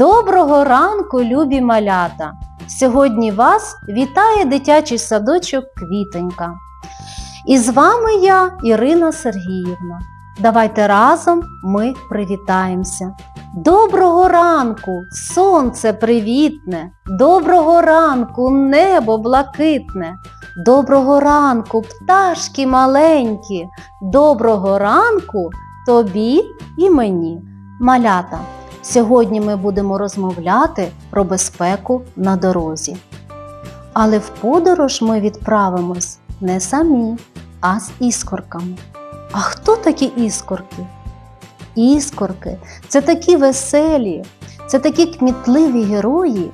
Доброго ранку, любі малята! Сьогодні вас вітає дитячий садочок Квітонька. І з вами я, Ірина Сергіївна. Давайте разом ми привітаємося. Доброго ранку, сонце привітне, доброго ранку, небо блакитне, доброго ранку, пташки маленькі, доброго ранку тобі і мені. Малята, сьогодні ми будемо розмовляти про безпеку на дорозі. Але в подорож ми відправимось не самі, а з іскорками. А хто такі іскорки? Іскорки це такі веселі, це такі кмітливі герої,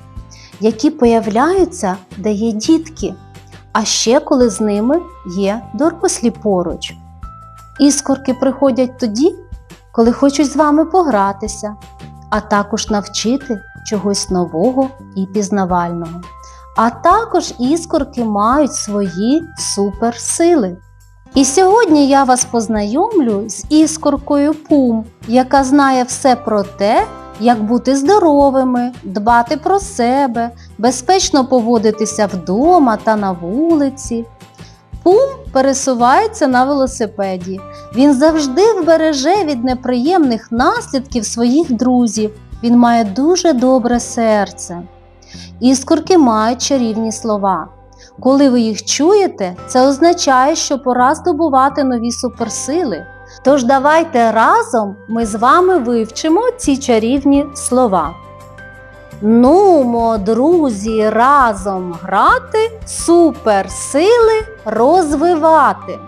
які появляються, де є дітки, а ще коли з ними є дорослі поруч. Іскорки приходять тоді, коли хочуть з вами погратися, а також навчити чогось нового і пізнавального. А також іскорки мають свої суперсили. І сьогодні я вас познайомлю з іскоркою Пум, яка знає все про те, як бути здоровими, дбати про себе, безпечно поводитися вдома та на вулиці. Пум пересувається на велосипеді. Він завжди вбереже від неприємних наслідків своїх друзів. Він має дуже добре серце. Іскорки мають чарівні слова. Коли ви їх чуєте, це означає, що пора здобувати нові суперсили. Тож давайте разом ми з вами вивчимо ці чарівні слова. Нумо, друзі, разом грати, суперсили розвивати.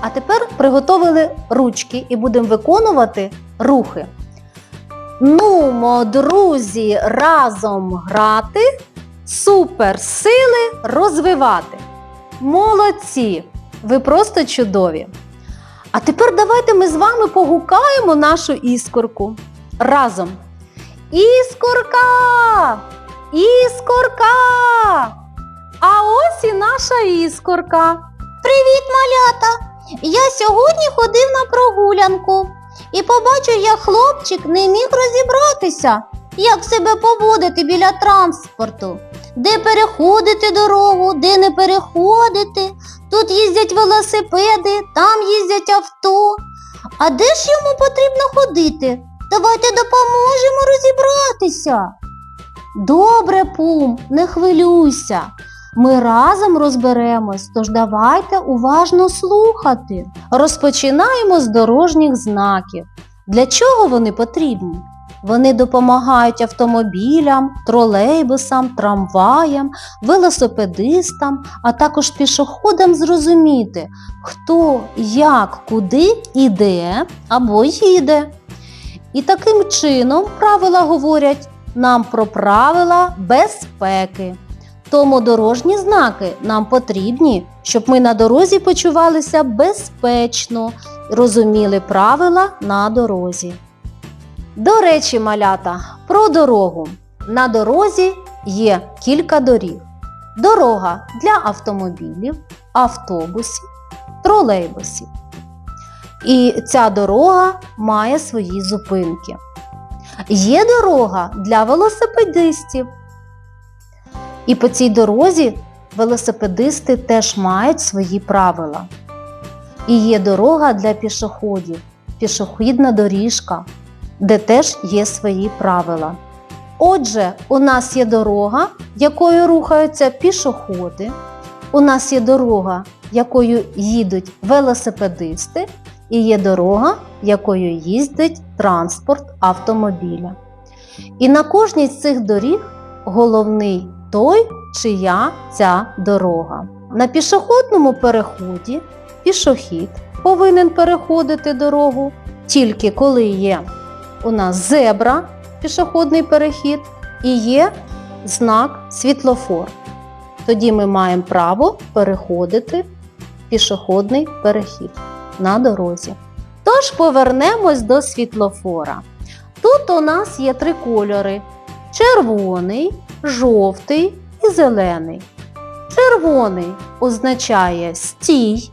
А тепер приготовили ручки і будемо виконувати рухи. Нумо, друзі, разом грати, суперсили розвивати. Молодці! Ви просто чудові! А тепер давайте ми з вами погукаємо нашу іскорку разом. Іскорка! Іскорка! А ось і наша іскорка. Привіт, малята! Я сьогодні ходив на прогулянку і побачив, як хлопчик не міг розібратися, як себе поводити біля транспорту, де переходити дорогу, де не переходити. Тут їздять велосипеди, там їздять авто. А де ж йому потрібно ходити? Давайте допоможемо розібратися. Добре, Пум, не хвилюйся. Ми разом розберемось, тож давайте уважно слухати. Розпочинаємо з дорожніх знаків. Для чого вони потрібні? Вони допомагають автомобілям, тролейбусам, трамваям, велосипедистам, а також пішоходам зрозуміти, хто, як, куди іде або їде. І таким чином правила говорять нам про правила безпеки. Тому дорожні знаки нам потрібні, щоб ми на дорозі почувалися безпечно, розуміли правила на дорозі. До речі, малята, про дорогу. На дорозі є кілька доріг. Дорога для автомобілів, автобусів, тролейбусів. І ця дорога має свої зупинки. Є дорога для велосипедистів. І по цій дорозі велосипедисти теж мають свої правила. І є дорога для пішоходів, пішохідна доріжка, де теж є свої правила. Отже, у нас є дорога, якою рухаються пішоходи, у нас є дорога, якою їдуть велосипедисти, і є дорога, якою їздить транспорт автомобіля. І на кожній з цих доріг головний той, чия ця дорога. На пішохідному переході пішохід повинен переходити дорогу тільки коли є у нас зебра, пішохідний перехід, і є знак світлофор. Тоді ми маємо право переходити пішохідний перехід на дорозі. Тож повернемось до світлофора. Тут у нас є три кольори: червоний, жовтий і зелений. Червоний означає стій.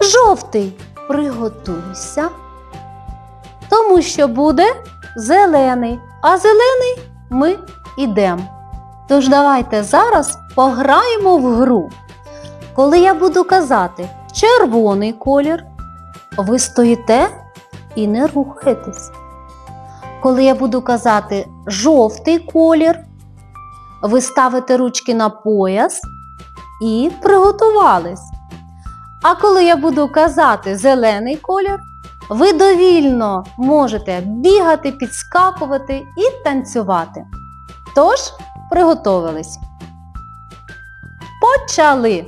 Жовтий приготуйся, тому що буде зелений, а зелений ми ідемо. Тож давайте зараз пограємо в гру. Коли я буду казати червоний колір, ви стоїте і не рухаєтесь. Коли я буду казати жовтий колір, ви ставите ручки на пояс і приготувались. А коли я буду казати зелений колір, ви довільно можете бігати, підскакувати і танцювати. Тож, приготовились. Почали.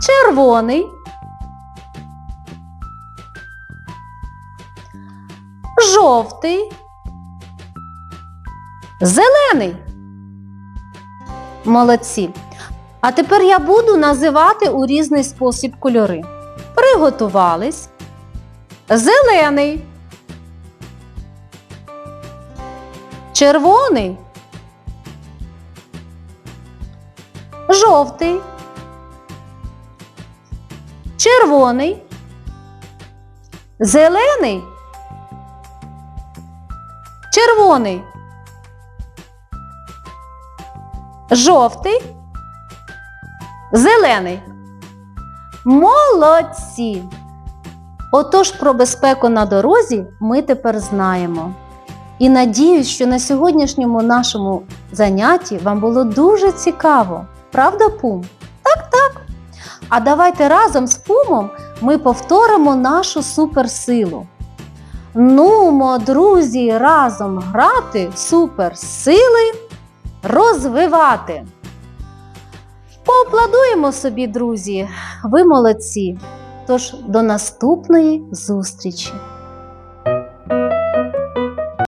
Червоний. Жовтий. Зелений. Молодці. А тепер я буду називати у різний спосіб кольори. Приготувались. Зелений. Червоний. Жовтий. Червоний. Зелений. Червоний. Жовтий. Зелений. Молодці! Отож про безпеку на дорозі ми тепер знаємо. І надіюсь, що на сьогоднішньому нашому занятті вам було дуже цікаво. Правда, Пум? Так, так. А давайте разом з Пумом ми повторимо нашу суперсилу. Нумо, друзі, разом грати, суперсили розвивати. Поаплодуємо собі, друзі, ви молодці. Тож до наступної зустрічі!